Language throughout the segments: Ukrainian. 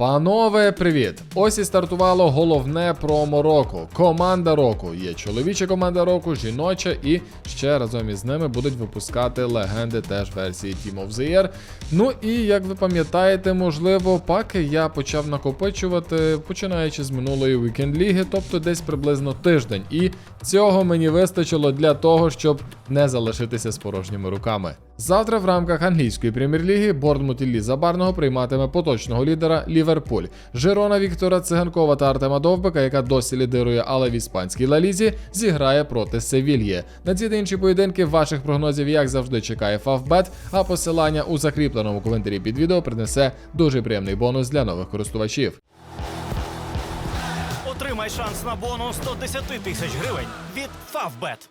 Панове, привіт! Ось і стартувало головне промо року. Команда року. Є чоловіча команда року, жіноча, і ще разом із ними будуть випускати легенди теж версії Team of the Year. Ну і як ви пам'ятаєте, можливо, паки я почав накопичувати, починаючи з минулої вікенд ліги, тобто десь приблизно тиждень. І цього мені вистачило для того, щоб не залишитися з порожніми руками. Завтра в рамках англійської прем'єр-ліги Бордмут Іллі Забарного прийматиме поточного лідера Ліверпуль. Жирона Віктора Циганкова та Артема Довбика, яка досі лідирує, але в іспанській лалізі, зіграє проти Севільє. На ці та інші поєдинки ваших прогнозів, як завжди, чекає Фавбет, а посилання у закріпленому коментарі під відео принесе дуже приємний бонус для нових користувачів. Отримай шанс на бонус 110 тисяч гривень від Favbet.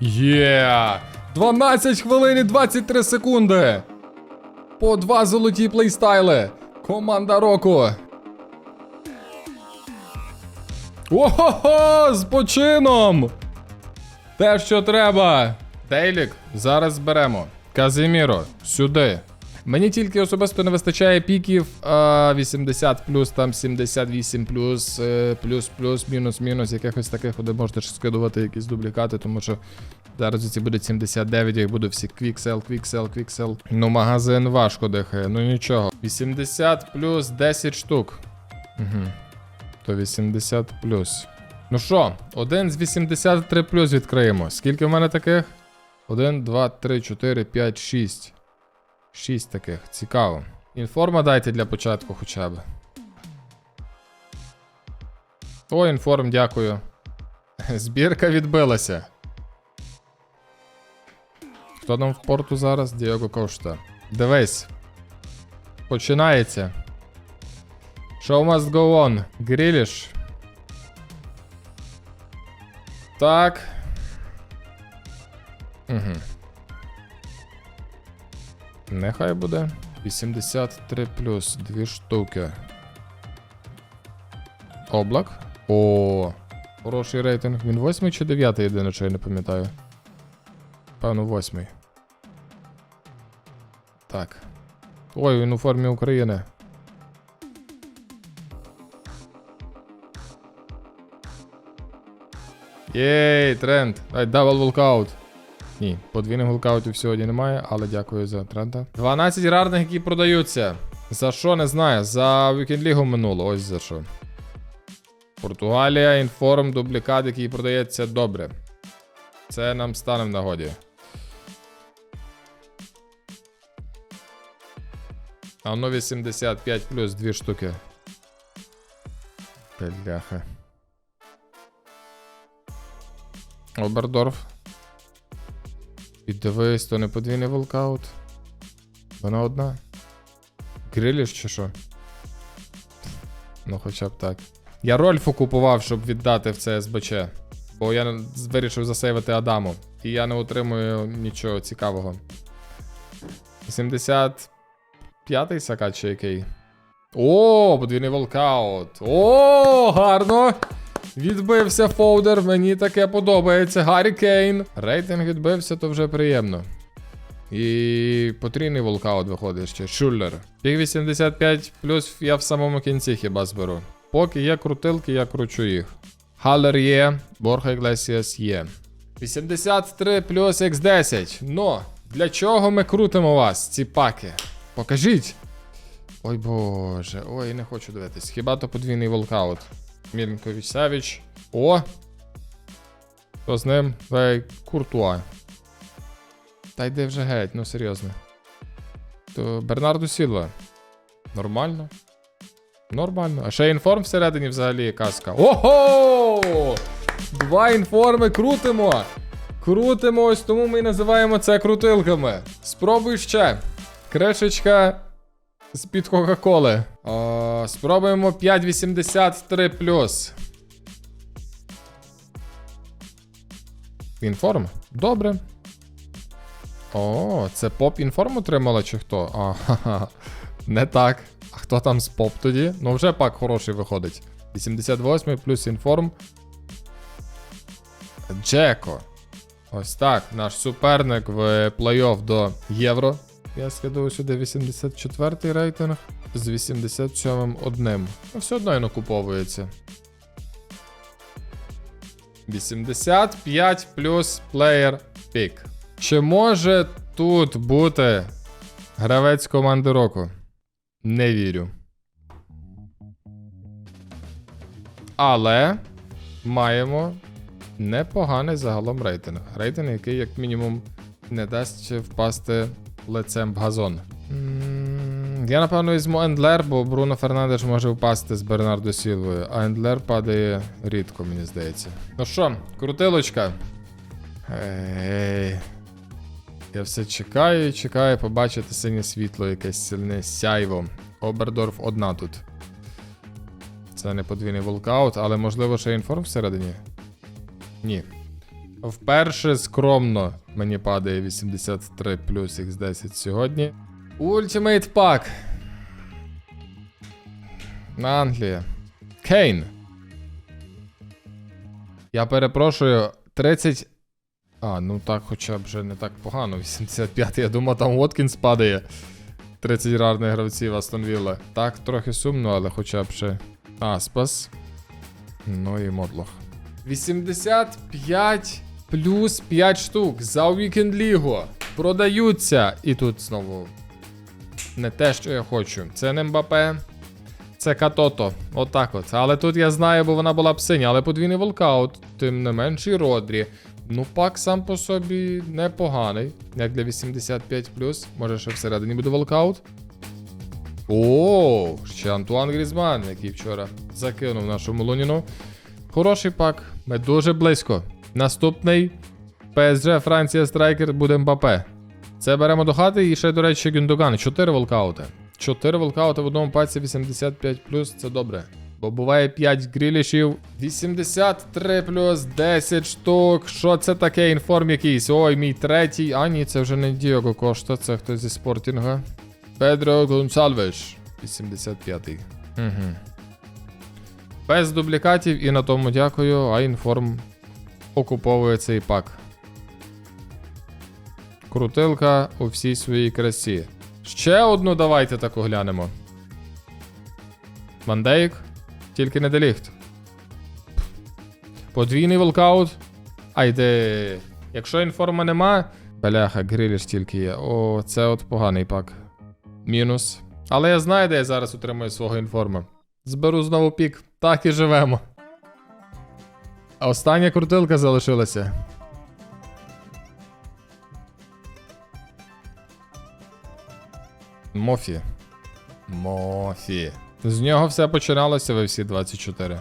Є! 12 хвилин і 23 секунди. По два золоті плейстайли. Команда року. Ого-хо! З почином! Те, що треба. Дейлік, зараз беремо. Казиміро, сюди. Мені тільки особисто не вистачає піків а, 80 плюс, там 78 плюс, е, плюс, плюс, мінус, мінус, якихось таких, де можете скидувати якісь дублікати, тому що зараз ці буде 79, я їх буду всі квіксел, квіксел, квіксел. Ну, магазин важко дихає, ну нічого. 80 плюс 10 штук. Угу. То 80 плюс. Ну що, один з 83 плюс відкриємо. Скільки в мене таких? 1, 2, 3, 4, 5, 6. 6 таких. Цікаво. Інформа дайте для початку хоча б. О, інформ, дякую. Збірка відбилася. Хто там в порту зараз? Діого Кошта. Дивись. Починається. Show must go on. Гріліш. Так. Угу. Нехай буде. 83 плюс, дві штуки. Облак. О, хороший рейтинг. Він 8 чи 9 єдине, що я не пам'ятаю. Певно, 8. Так. Ой, він у формі України. Єй, тренд. Ай, дабл волкаут. Ні, подвійних волкаутів сьогодні немає, але дякую за тренда. 12 рарних, які продаються. За що не знаю. За Weekend минуло, ось за що. Португалія, інформ, дублікат, який продається добре. Це нам стане в нагоді. А ну 85 плюс дві штуки. Бляха. Обердорф. Дивись, то не подвійний волкаут. Вона одна. Гриліш чи що? Ну, хоча б так. Я Рольфу купував, щоб віддати в це СБЧ. Бо я вирішив засейвити Адаму. І я не отримую нічого цікавого. 75-й сакат чи який? О, подвійний волкаут. О, гарно! Відбився фоудер, мені таке подобається. Гаррі Кейн. Рейтинг відбився, то вже приємно. І потрійний волкаут виходить ще. Шуллер. Пік 85 плюс я в самому кінці хіба зберу. Поки є крутилки, я кручу їх. Халлер є, Борха Іглесіас є. 83 плюс X10. Ну, для чого ми крутимо вас, ці паки? Покажіть. Ой боже, ой, не хочу дивитись. Хіба то подвійний волкаут. Міленкович Савіч. О! Хто з ним? Ей, Куртуа. Та йди вже геть, ну серйозно. То Бернарду Сілва. Нормально. Нормально. А ще інформ всередині взагалі казка. Ого! Два інформи крутимо! Крутимо, ось тому ми і називаємо це крутилками. Спробуй ще. Кришечка з-під Кока-Коли. Спробуємо 5,83. Інформ? Добре. О, це поп інформ отримала чи хто? А, ха-ха. Не так. А хто там з поп тоді? Ну, вже пак хороший виходить. 88 плюс інформ. Джеко. Ось так. Наш суперник в плей-офф до Євро. Я скидаю сюди 84 рейтинг. з 87 одним. Ну, все одно він окуповується. 85 плюс плеєр пік. Чи може тут бути гравець команди року? Не вірю. Але маємо непоганий загалом рейтинг. Рейтинг, який, як мінімум, не дасть впасти лицем в газон. Я напевно візьму Ендлер, бо Бруно Фернандеш може впасти з Бернардо Сілвою, а Ендлер падає рідко, мені здається. Ну що, крутилочка. Ей. Я все чекаю і чекаю побачити синє світло, якесь сильне сяйво. Обердорф одна тут. Це не подвійний волкаут, але можливо ще інформ всередині? Ні. Вперше скромно мені падає 83 плюс X10 сьогодні. Ultimate Pack. Англія. Кейн. Я перепрошую, 30. А, ну так, хоча б вже не так погано. 85. Я думав, там Уоткінс падає. 30 рарних гравців Астон Вілла. Так, трохи сумно, але хоча б ще. Аспас. Ну і Модлох. 85 плюс 5 штук за Weekend Лігу. Продаються. І тут знову не те, що я хочу. Це не Мбапе. Це Катото. Отак от. Але тут я знаю, бо вона була б синя, але подвійний волкаут. Тим не менший Родрі. Ну, пак сам по собі непоганий. Як для 85 Може, ще всередині буде волкаут. О, ще Антуан Грізман, який вчора закинув нашому Луніну. Хороший пак. Ми дуже близько. Наступний PSG Франція Страйкер буде Мбапе. Це беремо до хати і ще, до речі, Гюндоган. 4 волкаути. 4 волкаути в одному паці 85 це добре. Бо буває 5 грілішів. 83 плюс 10 штук. Що це таке? Інформ якийсь. Ой, мій третій. А ні, це вже не Діого Кошта, це хтось зі спортінга. Педро Гонсальвеш. 85-й. Угу. Без дублікатів і на тому дякую, а інформ окуповує цей пак. Крутилка у всій своїй красі. Ще одну давайте так оглянемо. Вандейк. Тільки не деліхт. Подвійний волкаут. Айде. Якщо інформа нема. Бляха, гриліш тільки є. О, це от поганий пак. Мінус. Але я знаю, де я зараз утримую свого інформа. Зберу знову пік. Так і живемо. Остання крутилка залишилася. Мофі. Мофі. З нього все починалося ви всі 24.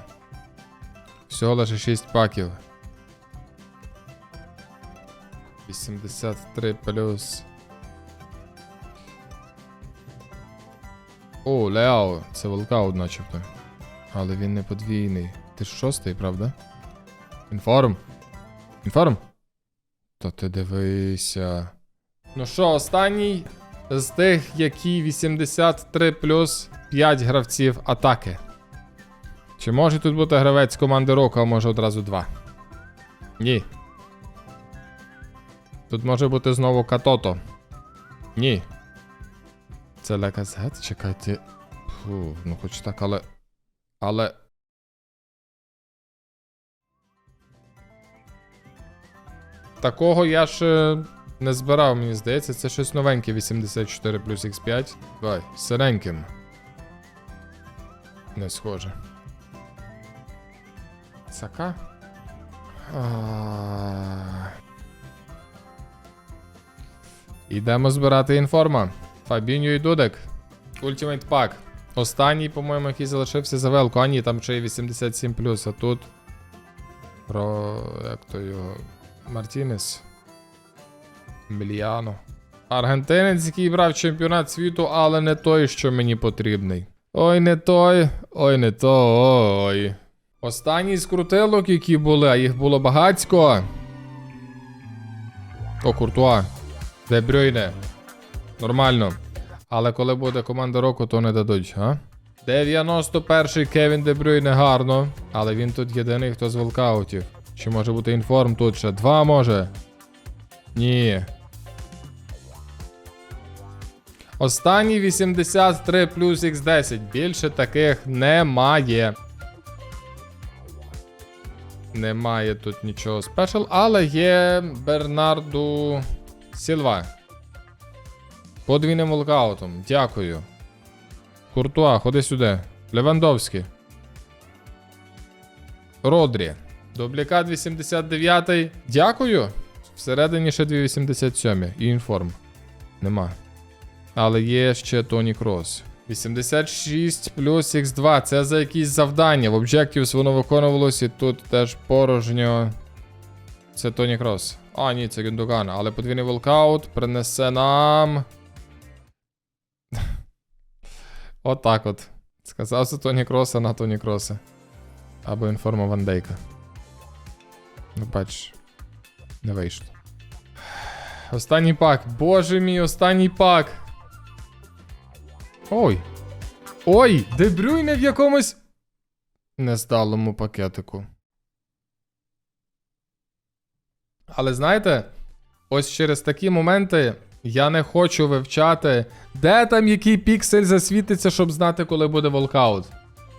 Всього лише 6 паків. 83 плюс. О, Леао, це волкаут начебто. Але він не подвійний. Ти ж шостий, правда? Інформ. Інформ? То ти дивися. Ну що, останній з тих, які 83 плюс 5 гравців атаки. Чи може тут бути гравець команди року, а може одразу два? Ні. Тут може бути знову Катото. Ні. Це Леказет? Чекайте. Фу, ну хоч так, але. Але. Такого я ж не збирав, мені здається, це щось новеньке 84 плюс X5. Давай, сиреньким. Не схоже. Сака? Ідемо збирати інформа. Фабіньо і Дудек. Ultimate Pack. Останній, по-моєму, який залишився за велку. А ні, там ще й 87 а тут. Про. як то його. Мартінес. Мільяно. Аргентинець, який брав чемпіонат світу, але не той, що мені потрібний. Ой, не той, ой, не той. Останній з крутилок, які були, а їх було багацько. О, Куртуа. Де Брюйне. Нормально. Але коли буде команда року, то не дадуть, а? 91-й Кевін Де Брюйне гарно. Але він тут єдиний, хто з волкаутів. Чи може бути інформ тут ще? Два може. Ні. Останній 83 плюс X10. Більше таких немає. Немає тут нічого спешл, але є Бернарду Сілва. Подвійним волкаутом. Дякую. Куртуа, ходи сюди. Левандовський. Родрі. Дублікат 89. Дякую. Всередині ще 287 і інформ. Нема. Але є ще Тоні Крос. 86 плюс X2. Це за якісь завдання. В Objectives воно виконувалось, і тут теж порожньо. Це Тоні Крос. А, ні, це Гюндоган. Але подвійний волкаут принесе нам. Отак от. Сказав це Тоні Кроса на Тоні Кроса. Або інформа Ван Дейка. Ну, бач. Не вийшло. Останній пак. Боже мій, останній пак. Ой. Ой! Дебрюйне в якомусь. Нездалому пакетику. Але знаєте, ось через такі моменти я не хочу вивчати, де там який піксель засвітиться, щоб знати, коли буде волкаут.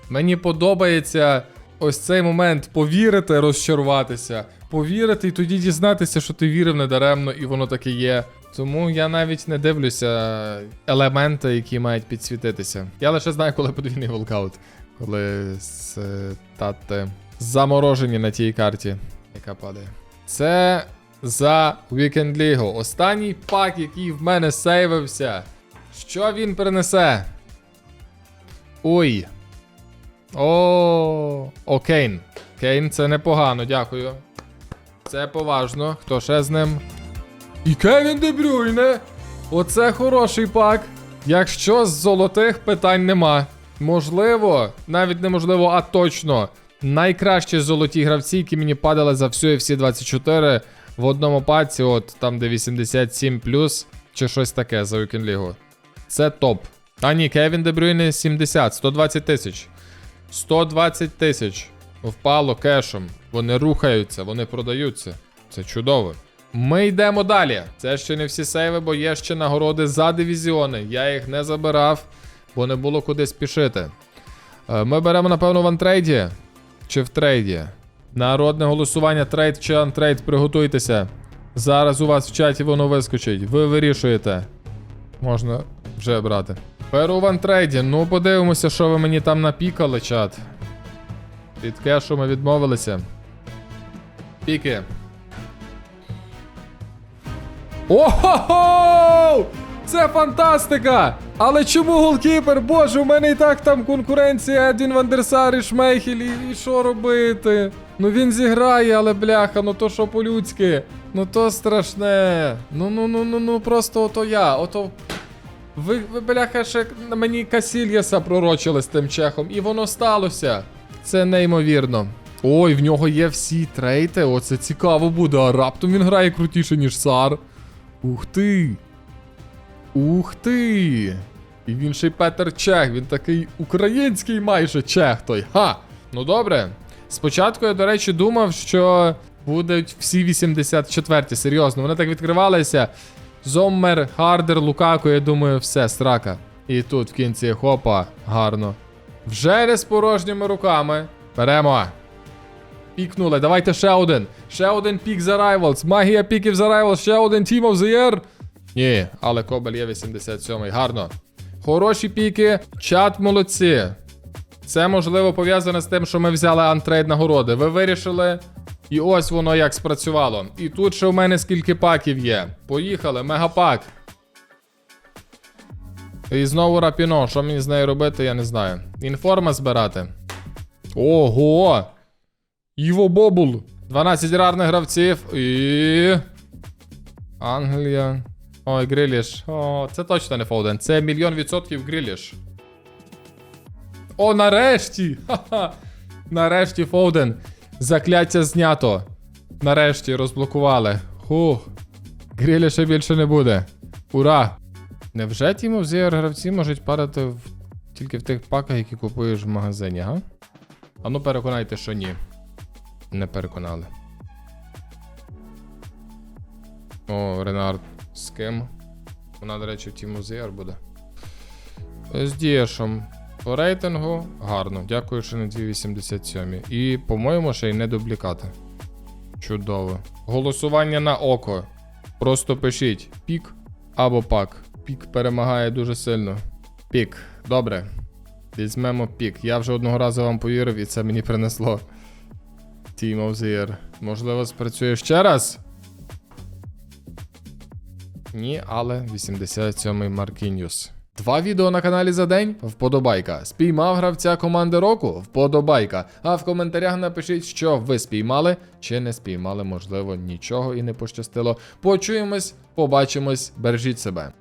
Мені подобається ось цей момент повірити, розчаруватися, повірити і тоді дізнатися, що ти вірив недаремно, і воно таке є. Тому я навіть не дивлюся елементи, які мають підсвітитися. Я лише знаю, коли подвійний волкаут. Коли стати заморожені на тій карті, яка падає. Це за Weekend League. Останній пак, який в мене сейвився. Що він принесе? Ой. О, О, Кейн. Кейн, це непогано, дякую. Це поважно. Хто ще з ним? І Кевін Дебрюйне. Оце хороший пак. Якщо з золотих питань нема. Можливо, навіть неможливо, а точно. Найкращі золоті гравці, які мені падали за всю FC 24 в одному паці, от там, де 87 чи щось таке за Weekend. Це топ. А ні, Кевін Дебрюйне 70, 120 тисяч. 120 тисяч. Впало кешем. Вони рухаються, вони продаються. Це чудово. Ми йдемо далі. Це ще не всі сейви, бо є ще нагороди за дивізіони. Я їх не забирав, бо не було куди спішити. Е, Ми беремо, напевно, в антрейді. Чи в трейді. Народне голосування, трейд чи антрейд, приготуйтеся. Зараз у вас в чаті воно вискочить. Ви вирішуєте. Можна вже брати. Беру в антрейді. Ну, подивимося, що ви мені там напікали, чат. Від кешу ми відмовилися. Піки. Ого! Це фантастика! Але чому голкіпер? Боже, у мене і так там конкуренція Едвін Вандерсар і Шмейхель, і що робити? Ну він зіграє, але бляха, ну то що по-людськи. Ну то страшне. Ну ну ну ну ну просто ото я. Ото. Ви, ви бляха, ще мені Касільяса пророчили з тим чехом, і воно сталося. Це неймовірно. Ой, в нього є всі трейти. Оце цікаво буде. А раптом він грає крутіше, ніж Сар. Ух ти. Ух ти. І він ще й Петер Чех, він такий український майже чех той. Ха! Ну добре. Спочатку я, до речі, думав, що будуть всі 84 серйозно. Вони так відкривалися. Зоммер, Хардер, Лукако, я думаю, все, срака. І тут в кінці хопа, гарно. Вже не з порожніми руками. Беремо. Пікнули. Давайте ще один. Ще один пік за Rivals. Магія піків за Rivals. Ще один Team of the Year. Ні, але Кобель є 87-й. Гарно. Хороші піки. Чат молодці. Це можливо пов'язане з тим, що ми взяли антрейд нагороди. Ви вирішили. І ось воно як спрацювало. І тут ще в мене скільки паків є. Поїхали, мегапак. І знову рапіно. Що мені з нею робити, я не знаю. Інформа збирати. Ого! Іво Бобул. 12 рарних гравців. І. Англія. Ой, Гриліш. О, це точно не Фоуден. Це мільйон відсотків Гриліш. О, нарешті! Ха-ха! Нарешті Фоуден. Закляття знято. Нарешті розблокували. Хух. Гриліша більше не буде. Ура! Невже Тімов Зіер гравці можуть падати в... тільки в тих паках, які купуєш в магазині, га? А ну переконайте, що ні. Не переконали. О, Ренард. З ким? Вона, до речі, в Тіму Зіар буде. З Дієшом. По рейтингу гарно. Дякую, що на 287. І, по-моєму, ще й не дублікати. Чудово. Голосування на око. Просто пишіть пік або пак. Пік перемагає дуже сильно. Пік. Добре. Візьмемо пік. Я вже одного разу вам повірив, і це мені принесло. Team of the Year. Можливо, спрацює ще раз? Ні, але 87-й Маркіньюс. Два відео на каналі за день вподобайка. Спіймав гравця команди року вподобайка. А в коментарях напишіть, що ви спіймали чи не спіймали, можливо, нічого і не пощастило. Почуємось, побачимось, бережіть себе.